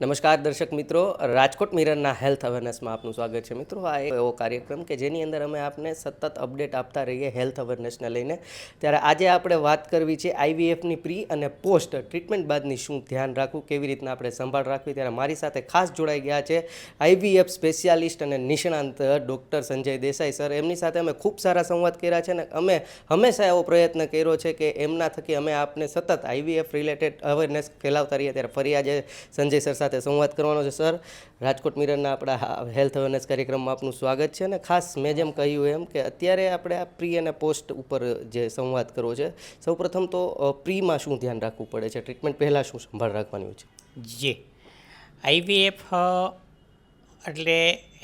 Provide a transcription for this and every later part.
નમસ્કાર દર્શક મિત્રો, રાજકોટ મિરરના હેલ્થ અવેરનેસમાં આપનું સ્વાગત છે. મિત્રો, આ એક એવો કાર્યક્રમ કે જેની અંદર અમે આપને સતત અપડેટ આપતા રહીએ હેલ્થ અવેરનેસને લઈને. ત્યારે આજે આપણે વાત કરવી છે આઈવીએફની પ્રી અને પોસ્ટ ટ્રીટમેન્ટ બાદની શું ધ્યાન રાખવું, કેવી રીતના આપણે સંભાળ રાખવી. ત્યારે મારી સાથે ખાસ જોડાઈ ગયા છે આઈવીએફ સ્પેશિયાલિસ્ટ અને નિષ્ણાંત ડૉક્ટર સંજય દેસાઈ સર. એમની સાથે અમે ખૂબ સારા સંવાદ કર્યા છે અને અમે હંમેશા એવો પ્રયત્ન કર્યો છે કે એમના થકી અમે આપને સતત આઈવીએફ રિલેટેડ અવેરનેસ ફેલાવતા રહીએ. ત્યારે ફરી આજે સંજય સર સાથે સંવાદ કરવાનો છે, સર. રાજકોટ મિરરના આપણા હેલ્થ અવેરનેસ કાર્યક્રમમાં આપનું સ્વાગત છે અને ખાસ મેં જેમ કહ્યું એમ કે અત્યારે આપણે આ પ્રી અને પોસ્ટ ઉપર જે સંવાદ કરવો છે, સૌપ્રથમ તો પ્રીમાં શું ધ્યાન રાખવું પડે છે? ટ્રીટમેન્ટ પહેલાં શું સંભાળ રાખવાની છે? જી. આઈવીએફ એટલે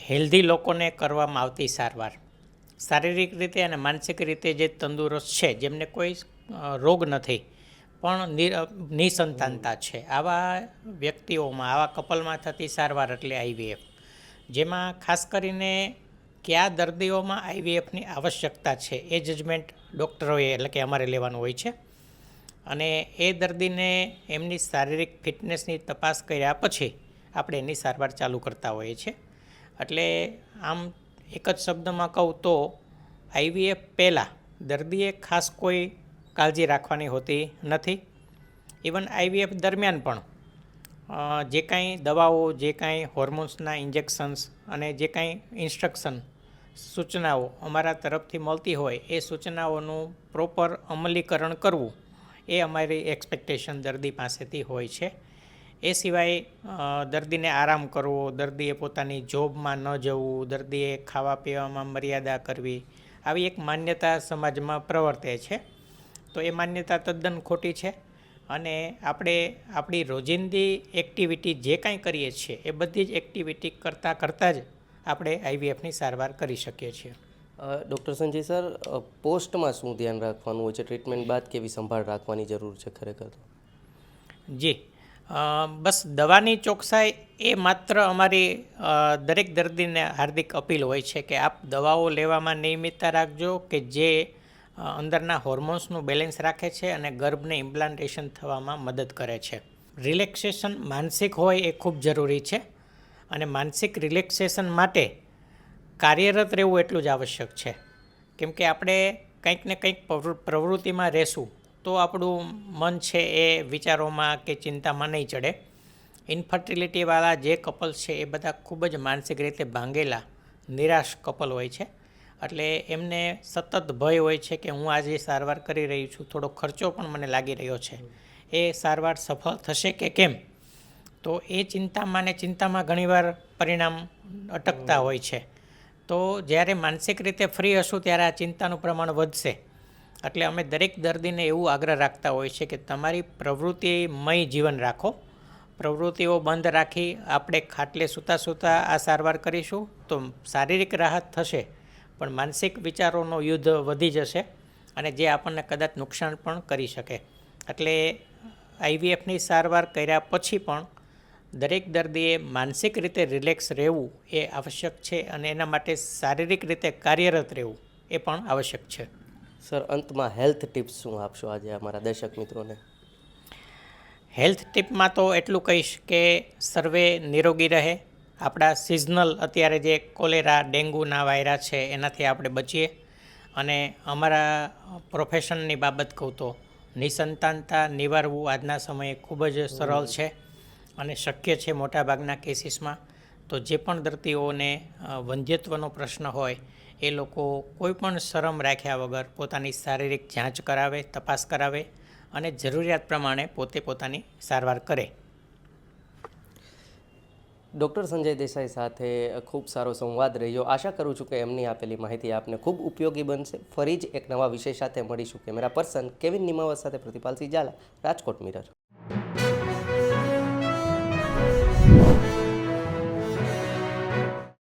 હેલ્ધી લોકોને કરવામાં આવતી સારવાર. શારીરિક રીતે અને માનસિક રીતે જે તંદુરસ્ત છે, જેમને કોઈ રોગ નથી પણ નિસંતાનતા છે. આવા વ્યક્તિઓમાં, આવા કપલમાં થતી સારવાર એટલે આઈવીએફ જેમાં ખાસ કરીને કયા દર્દીઓમાં આઈવીએફની આવશ્યકતા છે એ જજમેન્ટ ડૉક્ટરોએ એટલે કે અમારે લેવાનું હોય છે. અને એ દર્દીને એમની શારીરિક ફિટનેસની તપાસ કર્યા પછી આપણે એની સારવાર ચાલુ કરતા હોઈએ છીએ. એટલે આમ એક જ શબ્દમાં કહું તો આઈવીએફ પહેલાં દર્દીએ ખાસ કોઈ કાળજી રાખવાની હોતી નથી. ઇવન આઈવીએફ દરમિયાન પણ જે કાંઈ દવાઓ, જે કાંઈ હોર્મોન્સના ઇન્જેક્શન્સ અને જે કાંઈ ઇન્સ્ટ્રક્શન, સૂચનાઓ અમારા તરફથી મળતી હોય, એ સૂચનાઓનું પ્રોપર અમલીકરણ કરવું એ અમારી એક્સપેક્ટેશન દર્દી પાસેથી હોય છે. એ સિવાય દર્દીને આરામ કરવો, દર્દીએ પોતાની જોબમાં ન જવું, દર્દીએ ખાવા પીવામાં મર્યાદા કરવી, આવી એક માન્યતા સમાજમાં પ્રવર્તે છે. તો એ માન્યતા તદ્દન ખોટી છે. અને આપણે આપણી રોજિંદી એક્ટિવિટી જે કાંઈ કરીએ છીએ એ બધી જ એક્ટિવિટી કરતાં કરતાં જ આપણે આઈવીએફની સારવાર કરી શકીએ છીએ. ડૉક્ટર સંજય સર પોસ્ટમાં શું ધ્યાન રાખવાનું હોય છે? ટ્રીટમેન્ટ બાદ કેવી સંભાળ રાખવાની જરૂર છે ખરેખર તો? જી. બસ દવાની ચોકસાઈ એ માત્ર અમારી દરેક દર્દીને હાર્દિક અપીલ હોય છે કે આપ દવાઓ લેવામાં નિયમિતતા રાખજો કે જે અંદરના હોર્મોન્સનું બેલેન્સ રાખે છે અને ગર્ભને ઇમ્પ્લાન્ટેશન થવામાં મદદ કરે છે. રિલેક્સેશન માનસિક હોય એ ખૂબ જરૂરી છે અને માનસિક રિલેક્સેશન માટે કાર્યરત રહેવું એટલું જ આવશ્યક છે. કેમ કે આપણે કંઈક ને કંઈક પ્રવૃ- પ્રવૃત્તિમાં રહેશું તો આપણું મન છે એ વિચારોમાં કે ચિંતામાં નહીં ચડે. ઇન્ફર્ટિલિટીવાળા જે કપલ્સ છે એ બધા ખૂબ જ માનસિક રીતે ભાંગેલા, નિરાશ કપલ હોય છે. એટલે એમને સતત ભય હોય છે કે હું આજે સારવાર કરી રહી છું થોડો ખર્ચો પણ મને લાગી રહ્યો છે. એ સારવાર સફળ થશે કે કેમ? તો એ ચિંતામાં ને ચિંતામાં ઘણીવાર પરિણામ અટકતા હોય છે. તો જ્યારે માનસિક રીતે ફ્રી હશું ત્યારે આ ચિંતાનું પ્રમાણ વધશે. એટલે અમે દરેક દર્દીને એવું આગ્રહ રાખતા હોય છે કે તમારી પ્રવૃત્તિમય જીવન રાખો. પ્રવૃત્તિઓ બંધ રાખી આપણે ખાટલે સૂતા સૂતા આ સારવાર કરીશું તો શારીરિક રાહત થશે. પણ માનસિક વિચારોનો યુદ્ધ વધી જશે અને જે આપણને કદાચ નુકસાન પણ કરી શકે. એટલે આઈવીએફની સારવાર કર્યા પછી પણ દરેક દર્દીએ માનસિક રીતે રિલેક્સ રહેવું એ આવશ્યક છે અને એના માટે શારીરિક રીતે કાર્યરત રહેવું એ પણ આવશ્યક છે. સર અંતમાં હેલ્થ ટિપ્સ શું આપશો આજે અમારા દર્શક મિત્રોને? હેલ્થ ટિપમાં તો એટલું કહીશ કે સર્વે નિરોગી રહે આપણા સિઝનલ અત્યારે જે કોલેરા, ડેન્ગ્યુના વાયરા છે, એનાથી આપણે બચીએ. અને અમારા પ્રોફેશનની બાબત કહું તો, નિસંતાનતા નિવારવું આજના સમયે ખૂબ જ સરળ છે અને શક્ય છે મોટાભાગના કેસીસમાં. તો જે પણ દર્દીઓને વંધ્યત્વનો પ્રશ્ન હોય, એ લોકો કોઈ પણ શરમ રાખ્યા વગર પોતાની શારીરિક જાંચ કરાવે, તપાસ કરાવે અને જરૂરિયાત પ્રમાણે પોતે પોતાની સારવાર કરે. ડૉક્ટર સંજય દેસાઈ સાથે ખૂબ સારો સંવાદ રહ્યો. આશા કરું છું કે એમની આપેલી માહિતી આપને ખૂબ ઉપયોગી બનશે. ફરી જ એક નવા વિષય સાથે મળીશું. કેમેરા પર્સન કેવિન નિમાવત સાથે પ્રતિપાલસિંહ ઝાલા, રાજકોટ મિરર.